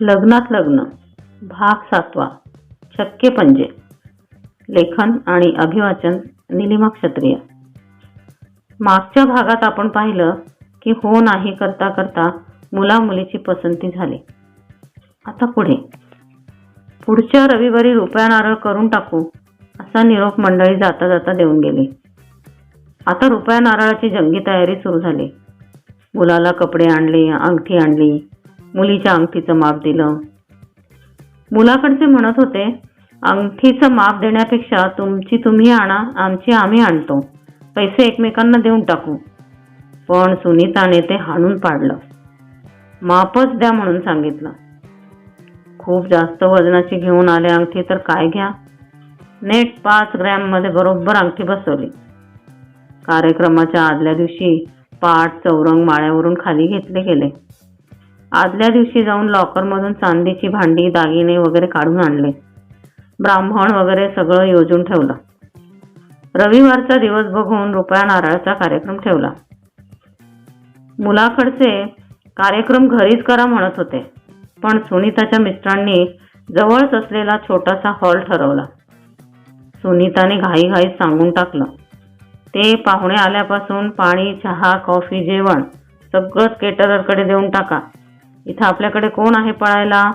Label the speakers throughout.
Speaker 1: लग्नात लग्न भाग सातवा छक्के पंजे लेखन आणि अभिवाचन निलिमा क्षत्रिय. मागच्या भागात आपण पाहिलं की हो नाही करता करता मुला मुलीची पसंती झाली. आता पुढे. पुढच्या रविवारी रुपया नारळ करून टाकू असा निरोप मंडळी जाता जाता देऊन गेली. आता रुपया नारळाची जंगी तयारी सुरू झाली. मुलाला कपडे आणले अंगठी आणली मुलीच्या अंगठीचं माप दिलं. मुलाकडचे म्हणत होते अंगठीचं माप देण्यापेक्षा तुमची तुम्ही आणा आमची आम्ही आणतो. पैसे एकमेकांना देऊन टाकू. पण सुनीताने ते हाणून पाडलं. मापच द्या म्हणून सांगितलं. खूप जास्त वजनाची घेऊन आले अंगठी तर काय घ्या. नेट पाच ग्रॅममध्ये बरोबर अंगठी बसवली. कार्यक्रमाच्या आदल्या दिवशी पाठ चौरंग माळ्यावरून खाली घेतले गेले. आदल्या दिवशी जाऊन लॉकरमधून चांदीची भांडी दागिने वगैरे काढून आणले. ब्राह्मण वगैरे सगळं योजून ठेवलं. रविवारचा दिवस बघून रुपया नारळाचा कार्यक्रम ठेवला. मुलाकडचे कार्यक्रम घरीच करा म्हणत होते पण सुनीताच्या मिस्टरांनी जवळच असलेला छोटासा हॉल ठरवला. सुनीताने घाईघाईत सांगून टाकलं ते पाहुणे आल्यापासून पाणी चहा कॉफी जेवण सगळंच केटररकडे देऊन टाका. इथं आपल्याकडे कोण आहे पळायला?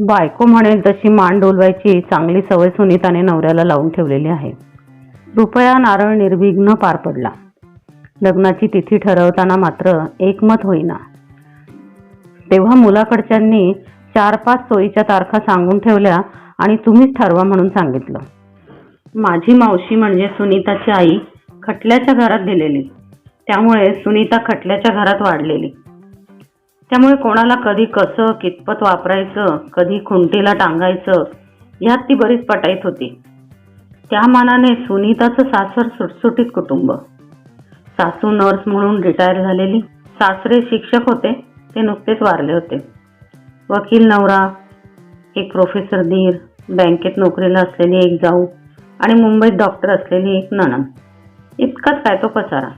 Speaker 1: बायको म्हणेल तशी मान डोलवायची चांगली सवय सुनीताने नवऱ्याला लावून ठेवलेली आहे. रुपया नारळ निर्विघ्न पार पडला. लग्नाची तिथी ठरवताना मात्र एकमत होईना. तेव्हा मुलाकडच्यांनी चार पाच सोयीच्या तारखा सांगून ठेवल्या आणि तुम्हीच ठरवा म्हणून सांगितलं. माझी मावशी म्हणजे सुनीताची आई खटल्याच्या घरात दिलेली. त्यामुळे सुनीता खटल्याच्या घरात वाढलेली. त्यामुळे कोणाला कधी कसं कितपत वापरायचं कधी खुंटीला टांगायचं ह्यात ती बरीच पटाईत होती. त्या मानाने सुनीताचं सासर सुटसुटीत कुटुंब. सासू नर्स म्हणून रिटायर झालेली. सासरे शिक्षक होते ते नुकतेच वारले होते. वकील नवरा एक प्रोफेसर धीर बँकेत नोकरीला असलेली एक जाऊ आणि मुंबईत डॉक्टर असलेली एक नणन इतकाच काय तो पसारा.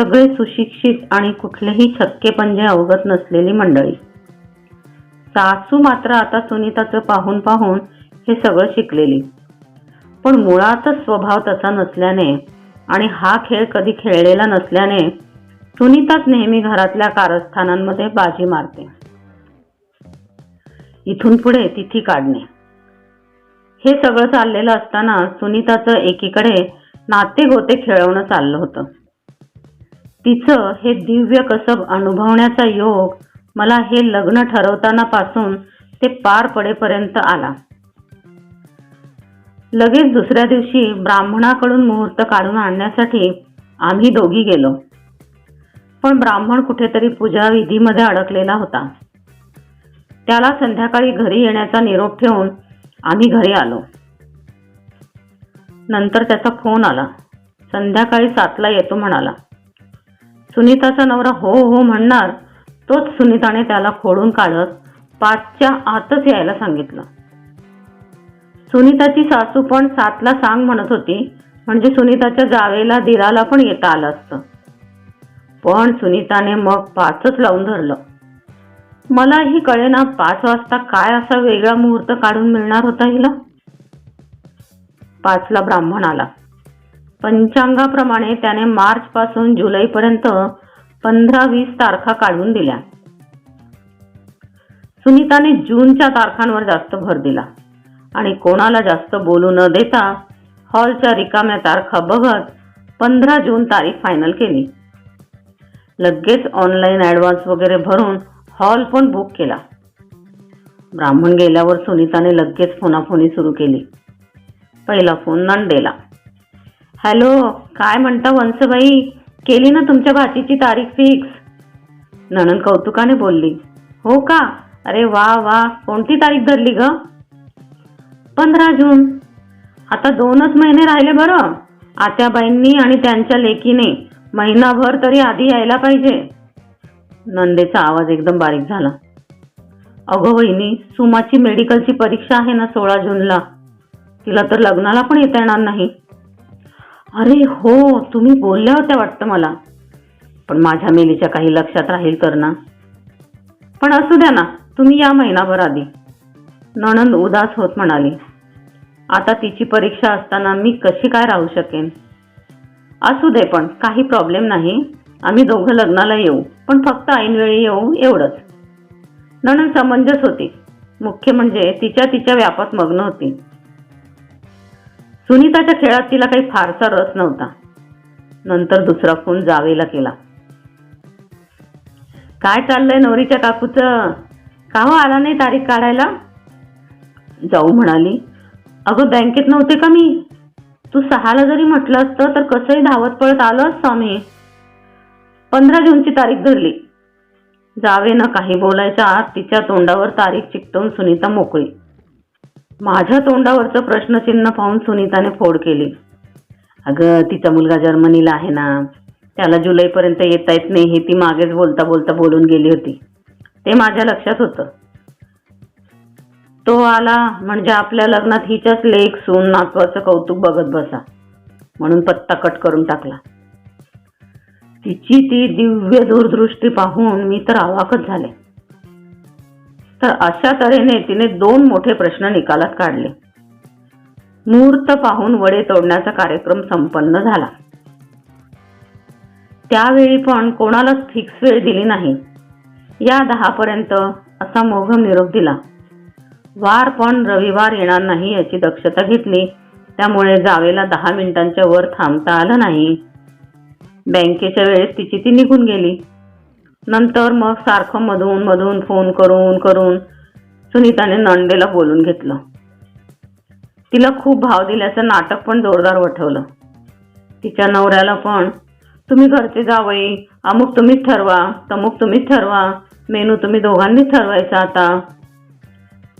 Speaker 1: सगळे सुशिक्षित आणि कुठलेही छक्के पंजे अवगत नसलेली मंडळी. सासू मात्र आता सुनीताचं पाहून पाहून हे सगळं शिकलेली. पण मुळातच स्वभाव तसा नसल्याने आणि हा खेळ कधी खेळलेला नसल्याने सुनीताच नेहमी घरातल्या कारस्थानांमध्ये बाजी मारते. इथून पुढे तिथी काढणे. हे सगळं चाललेलं असताना सुनीताचं एकीकडे नाते गोते खेळवणं चाललं होतं. तिचं हे दिव्य कसब अनुभवण्याचा योग मला हे लग्न ठरवताना पासून ते पार पडेपर्यंत आला. लगेच दुसऱ्या दिवशी ब्राह्मणाकडून मुहूर्त काढून आणण्यासाठी आम्ही दोघी गेलो. पण ब्राह्मण कुठेतरी पूजा विधीमध्ये अडकलेला होता. त्याला संध्याकाळी घरी येण्याचा निरोप ठेवून आम्ही घरी आलो. नंतर त्याचा फोन आला. संध्याकाळी सातला येतो म्हणाला. सुनीताचा नवरा हो हो म्हणणार. तोच सुनीताने त्याला खोडून काढत पाचच्या आतच यायला सांगितलं. सुनीताची सासू पण सातला सांग म्हणत होती म्हणजे सुनीताच्या जावेला दिराला पण येता आलं असतं. पण सुनीताने मग पाचच लावून धरलं. मलाही कळेना पाच वाजता काय असा वेगळा मुहूर्त काढून मिळणार होता हिला. पाचला ब्राह्मण आला. पंचांगाप्रमाणे त्याने मार्च पासून जुलैपर्यंत पंधरा वीस तारखा काढून दिल्या. सुनीताने जूनच्या तारखांवर जास्त भर दिला आणि कोणाला जास्त बोलू न देता हॉलच्या रिकाम्या तारखा बघत पंधरा जून तारीख फायनल केली. लगेच ऑनलाईन ॲडव्हान्स वगैरे भरून हॉल पण बुक केला. ब्राह्मण गेल्यावर सुनीताने लगेच फोनाफोनी सुरू केली. पहिला फोन नंदेला हॅलो काय म्हणता वंसबाई केली ना तुमच्या भाचीची तारीख फिक्स नणन कौतुकाने बोलली हो का? अरे वा वा. कोणती तारीख धरली ग? पंधरा जून. आता दोनच महिने राहिले बरं. आत्याबाईंनी आणि त्यांच्या लेकीने महिनाभर तरी आधी यायला पाहिजे. नंदेचा आवाज एकदम बारीक झाला. अगं वहिनी सुमाची मेडिकलची परीक्षा आहे ना सोळा जूनला. तिला तर लग्नाला पण येता येणार नाही. अरे हो तुम्ही बोलल्या होत्या वाटतं मला. पण माझ्या मेलीच्या काही लक्षात राहील तर ना. पण असू द्या ना तुम्ही या महिनाभर आधी. नणंद उदास होत म्हणाली आता तिची परीक्षा असताना मी कशी काय राहू शकेन? असू दे पण काही प्रॉब्लेम नाही. आम्ही दोघं लग्नाला येऊ पण फक्त ऐनवेळी येऊ एवढंच. नणंद समंजस होती. मुख्य म्हणजे तिच्या तिच्या व्यापात मग्न होती. सुनीताच्या खेळात तिला काही फारसा रस नव्हता. नंतर दुसरा फोन जावेला केला. काय चाललंय नवरीच्या काकूचं? का हो आला नाही तारीख काढायला? जाऊ म्हणाली. अगं बँकेत नव्हते का मी? तू सहाला जरी म्हटलं असतं तर कसंही धावत पळत आलं असतं आम्ही पंधरा जूनची तारीख धरली. जावे ना काही बोलायच्या आत तिच्या तोंडावर तारीख चिकटवून सुनीता मोकळी. माझ्या तोंडावरचं प्रश्नचिन्ह पाहून सुनीताने फोड केली. अगं तिचा मुलगा जर्मनीला आहे ना. त्याला जुलैपर्यंत येता येत नाही हे ती मागेच बोलता बोलता बोलून गेली होती. ते माझ्या लक्षात होतं. तो आला म्हणजे आपल्या लग्नात हिच्याच लेख सून नातवाचं कौतुक बघत बसा. म्हणून पत्ता कट करून टाकला. तिची ती दिव्य दूरदृष्टी पाहून मी तर आवाकच झाले. तर अशा तऱ्हेने तिने दोन मोठे प्रश्न निकालात काढले. मुहूर्त पाहून वडे तोडण्याचा कार्यक्रम संपन्न झाला. त्यावेळी पण कोणालाच फिक्स वेळ दिली नाही. या दहापर्यंत असा मोघम निरोप दिला. वार पण रविवार येणार नाही याची दक्षता घेतली. त्यामुळे जावेला दहा मिनिटांच्या वर थांबता आलं नाही. बँकेच्या वेळेस तिची ती निघून गेली. नंतर मग सारखं मधून मधून फोन करून करून सुनीताने नंदेला बोलून घेतलं. तिला खूप भाव दिल्याचं नाटक पण जोरदार वठवलं. तिच्या नवऱ्याला पण तुम्ही घरचे जावई अमुक तुम्हीच ठरवा तमुक तुम्हीच ठरवा मेनू तुम्ही दोघांनीच ठरवायचा आता.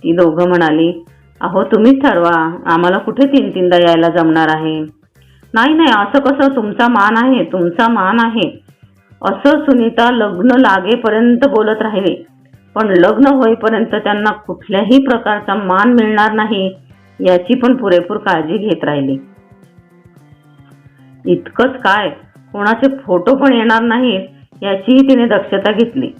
Speaker 1: ती दोघं म्हणाली अहो तुम्हीच ठरवा आम्हाला कुठे तीन तीनदा यायला जमणार आहे? नाही नाही असं कसं तुमचा मान आहे तुमचा मान आहे. असं सुनीता लग्न लागेपर्यंत बोलत राहिले. पण लग्न होईपर्यंत त्यांना कुठल्याही प्रकारचा मान मिळणार नाही याची पण पुरेपूर काळजी घेत राहिली. इतकंच काय? कोणाचे फोटो पण येणार नाहीत याचीही तिने दक्षता घेतली.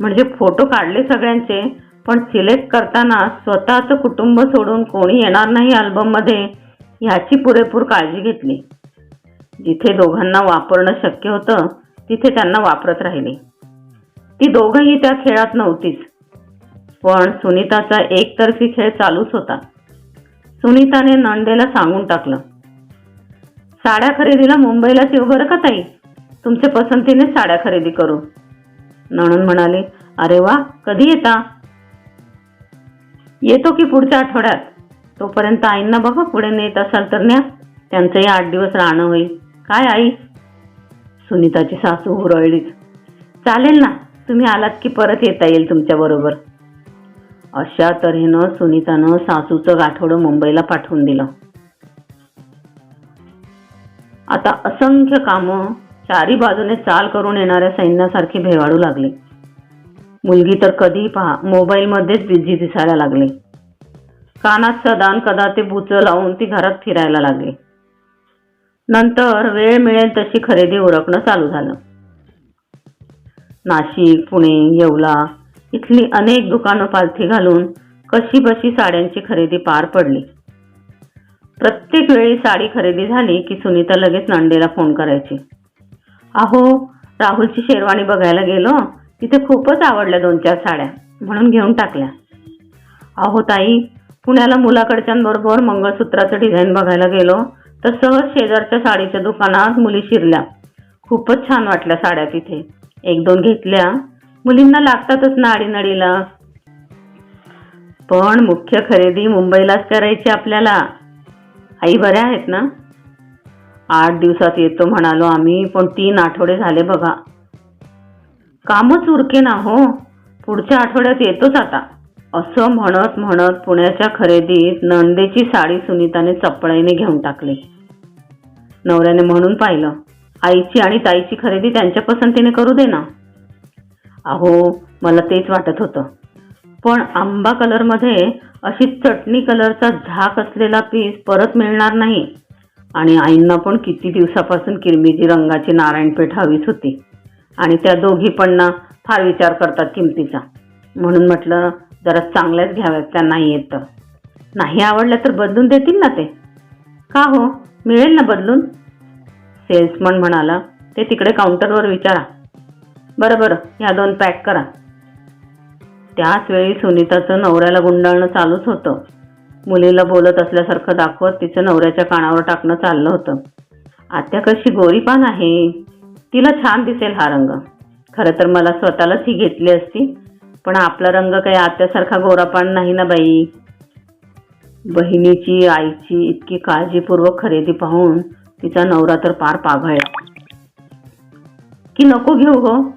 Speaker 1: म्हणजे फोटो काढले सगळ्यांचे पण सिलेक्ट करताना स्वतःचं कुटुंब सोडून कोणी येणार नाही अल्बममध्ये ह्याची पुरेपूर काळजी घेतली. जिथे दोघांना वापरणं शक्य होतं तिथे त्यांना वापरत राहिली. ती दोघंही त्या खेळात नव्हतीच. पण सुनीताचा एकतर्फी खेळ चालूच होता. सुनीताने नंदेला सांगून टाकलं साड्या खरेदीला मुंबईलाच येऊ बरं का ताई? तुमच्या पसंतीने साड्या खरेदी करू. नणंद म्हणाले अरे वा कधी येता? येतो की पुढच्या आठवड्यात. तोपर्यंत आईंना बघा पुढे नेत असाल तर न्या. त्यांचंही आठ दिवस राहणं होईल. काय आई? सुनीताची सासू हुरळलीच चालेल ना तुम्ही आलात की परत येता येईल तुमच्याबरोबर अशा तऱ्हेनं सुनीतानं सासूचं गाठोडं मुंबईला पाठवून दिलं. आता असंख्य कामं चारी बाजूने चाल करून येणाऱ्या सैन्यासारखी भेवाडू लागली. मुलगी तर कधी पहा मोबाईलमध्येच बिझी दिसायला लागली. कानात सदान कदा ते बुचं लावून ती घरात फिरायला लागली. नंतर वेळ मिळेल तशी खरेदी उरकणं चालू झालं. नाशिक पुणे येवला इथली अनेक दुकानं पालथी घालून कशी बशी साड्यांची खरेदी पार पडली. प्रत्येक वेळी साडी खरेदी झाली की सुनीता लगेच नंदेला फोन करायची. अहो राहुलची शेरवाणी बघायला गेलो. तिथे खूपच आवडल्या दोन चार साड्या. म्हणून घेऊन टाकल्या. अहो ताई पुण्याला मुलाकडच्यांबरोबर मंगळसूत्राचं डिझाईन बघायला गेलो. तर सहज शेजारच्या साडीच्या दुकानात मुली शिरल्या. खूपच छान वाटल्या साड्या तिथे. एक दोन घेतल्या. मुलींना लागतातच ना आडीनडीला पण मुख्य खरेदी मुंबईलाच करायची आपल्याला. आई बऱ्या आहेत ना? आठ दिवसात येतो म्हणालो आम्ही पण तीन आठवडे झाले बघा. कामच उरके ना हो. पुढच्या आठवड्यात येतोच आता. असं म्हणत म्हणत पुण्याच्या खरेदीत नंदेची साडी सुनीताने चपळाईने घेऊन टाकली. नवऱ्याने म्हणून पाहिलं. आईची आणि ताईची खरेदी त्यांच्या पसंतीने करू दे ना. अहो मला तेच वाटत होतं. पण आंबा कलरमध्ये अशी चटणी कलरचा झाक असलेला पीस परत मिळणार नाही. आणि आईंना पण किती दिवसापासून किरमिजी रंगाची नारायणपेठ हवीच होती. आणि त्या दोघी पण ना फार विचार करतात किमतीचा. म्हणून म्हटलं जरा चांगल्याच घ्याव्यात त्या नाही येत नाही आवडल्या तर बदलून देतील ना ते. का हो? मिळेल ना बदलून? सेल्समन म्हणाला ते तिकडे काउंटरवर विचारा. बरं बरं ह्या दोन पॅक करा. त्याच वेळी सुनीताचं नवऱ्याला गुंडाळणं चालूच होतं. मुलीला बोलत असल्यासारखं दाखवत तिचं नवऱ्याच्या कानावर टाकणं चाललं होतं. आत्या कशी गोरीपान आहे? तिला छान दिसेल हा रंग. खरं तर मला स्वतःलाच ही घेतली असती पण आपला रंग काही आत्यासारखा गोरापान नाही ना बाई. बहिणीची आईची इतकी काळजीपूर्वक खरेदी पाहून तिचा नवरा तर पार पाघळला. की नको घेऊ हो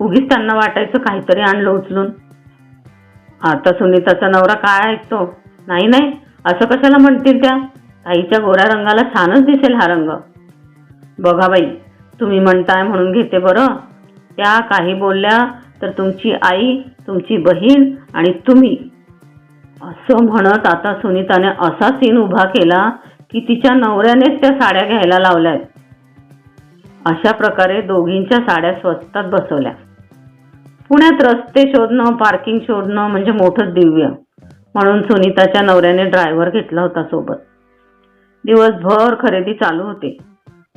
Speaker 1: उगीच त्यांना वाटायचं काहीतरी आणलं उचलून. आता सुनीताचा नवरा काय ऐकतो? नाही नाही. असं कशाला म्हणतील त्या? ताईच्या गोऱ्या रंगाला छानच दिसेल हा रंग. बघा बाई तुम्ही म्हणताय म्हणून घेते बरं. त्या काही बोलल्या तर तुमची आई तुमची बहीण आणि तुम्ही असं म्हणत आता सुनीताने असा सीन उभा केला की तिच्या नवऱ्यानेच त्या साड्या घ्यायला लावल्यात. अशा प्रकारे दोघींच्या साड्या स्वस्तात बसवल्या. पुण्यात रस्ते शोधणं पार्किंग शोधणं म्हणजे मोठंच दिव्य. म्हणून सुनीताच्या नवऱ्याने ड्रायव्हर घेतला होता सोबत. दिवसभर खरेदी चालू होती.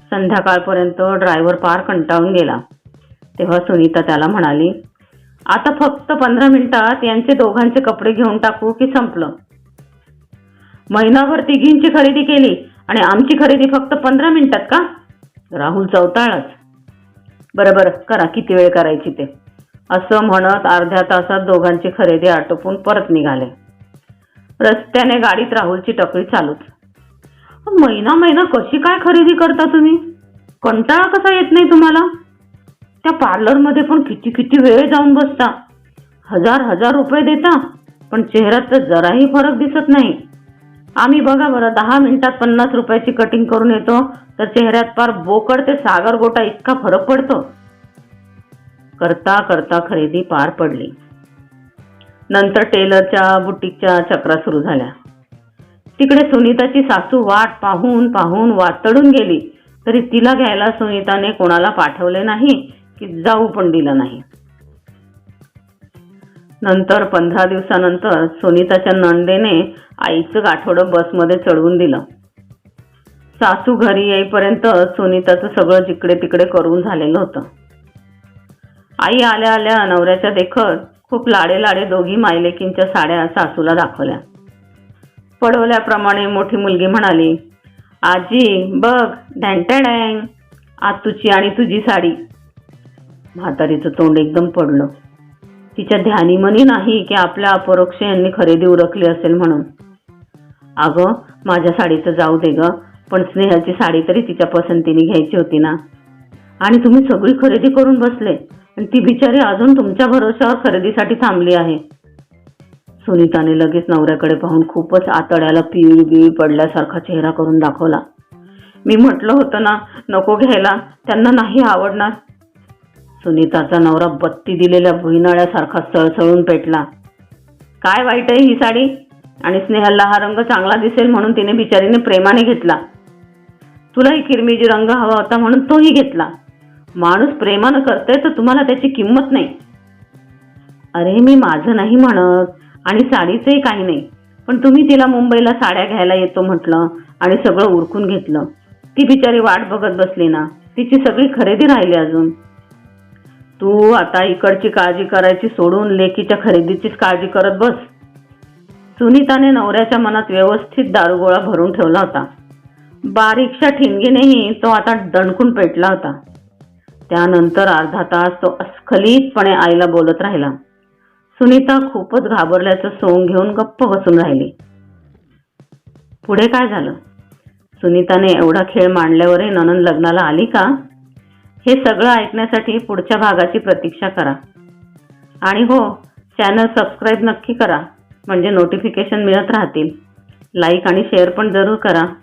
Speaker 1: संध्याकाळपर्यंत ड्रायव्हर पार कंटाळून गेला. तेव्हा सुनीता त्याला म्हणाली आता फक्त पंधरा मिनिटात यांचे दोघांचे कपडे घेऊन टाकू की संपलं? महिनाभर तिघींची खरेदी केली आणि आमची खरेदी फक्त पंधरा मिनिटात का? राहुल चवताळच बरं बरं करा किती वेळ करायची ते? असं म्हणत अर्ध्या तासात दोघांची खरेदी आटोपून परत निघाले. रस्त्याने गाडीत राहुलची टकळी चालूच. महिना महिना कशी काय खरेदी करता तुम्ही? कंटाळा कसा येत नाही तुम्हाला? त्या पार्लरमध्ये पण किती किती वेळ जाऊन बसता. हजार हजार रुपये देता पण चेहऱ्यात तर जराही फरक दिसत नाही. आम्ही बघा बरं दहा मिनिटात पन्नास रुपयाची कटिंग करून येतो तर चेहऱ्यात फार बोकड ते सागर गोटा इतका फरक पडतो. करता करता खरेदी पार पडली. नंतर टेलरच्या बुटीकच्या चक्रा सुरू झाल्या. तिकडे सुनीताची सासू वाट पाहून पाहून वातडून गेली तरी तिला घ्यायला सुनीताने कोणाला पाठवले नाही की जाऊ पण दिलं नाही. नंतर पंधरा दिवसानंतर सुनीताच्या नंदेने आईचं गाठोडं बसमध्ये चढवून दिलं. सासू घरी येईपर्यंत सुनीताचं सगळं जिकडे तिकडे करून झालेलं होतं. आई आल्या आल्या नवऱ्याच्या देखत खूप लाडे लाडे दोघी मायलेकींच्या साड्या सासूला दाखवल्या. पडवल्याप्रमाणे मोठी मुलगी म्हणाली आजी बघ डँटॅडँग आज तुझी आणि तुझी साडी. म्हातारीचं तोंड एकदम पडलं. तिच्या ध्यानीमनी नाही की आपल्या अपरोक्ष यांनी खरेदी उरकली असेल म्हणून. अगं माझ्या साडीचं जाऊ दे ग पण स्नेहाची साडी तरी तिच्या पसंतीने घ्यायची होती ना. आणि तुम्ही सगळी खरेदी करून बसले आणि ती बिचारी अजून तुमच्या भरोशावर खरेदीसाठी थांबली आहे. सुनीताने लगेच नवऱ्याकडे पाहून खूपच आतड्याला पिळ बिळी पडल्यासारखा चेहरा करून दाखवला. मी म्हटलं होतं ना नको घ्यायला त्यांना नाही आवडणार. सुनीताचा नवरा बत्ती दिलेल्या भुईनाळ्यासारखा सळसळून पेटला. काय वाईट आहे ही साडी? आणि स्नेहलला हा रंग चांगला दिसेल म्हणून तिने बिचारीने प्रेमाने घेतला. तुलाही किरमिजी रंग हवा होता म्हणून तोही घेतला. माणूस प्रेमानं करतोय तर तुम्हाला त्याची किंमत नाही. अरे मी माझं नाही म्हणत. आणि साडीचंही काही नाही. पण तुम्ही तिला मुंबईला साड्या घ्यायला येतो म्हटलं आणि सगळं उरकून घेतलं. ती बिचारी वाट बघत बसली ना. तिची सगळी खरेदी राहिली अजून. तू आता इकडची काळजी करायची सोडून लेकीच्या खरेदीचीच काळजी करत बस. सुनीताने नवऱ्याच्या मनात व्यवस्थित दारुगोळा भरून ठेवला होता. बारीकशा ठिणगीनेही तो आता दणकून पेटला होता. त्यानंतर अर्धा तास तो अस्खलितपणे आईला बोलत राहिला. सुनीता खूपच घाबरल्याचं सोंग घेऊन गप्प बसून राहिली. पुढे काय झालं? सुनीताने एवढा खेळ मांडल्यावरही ननंद लग्नाला आली का? हे सगळं ऐकण्यासाठी पुढच्या भागाची प्रतीक्षा करा. आणि हो चॅनल सबस्क्राईब नक्की करा. म्हणजे नोटिफिकेशन मिळत राहतील. लाईक आणि शेअर पण जरूर करा.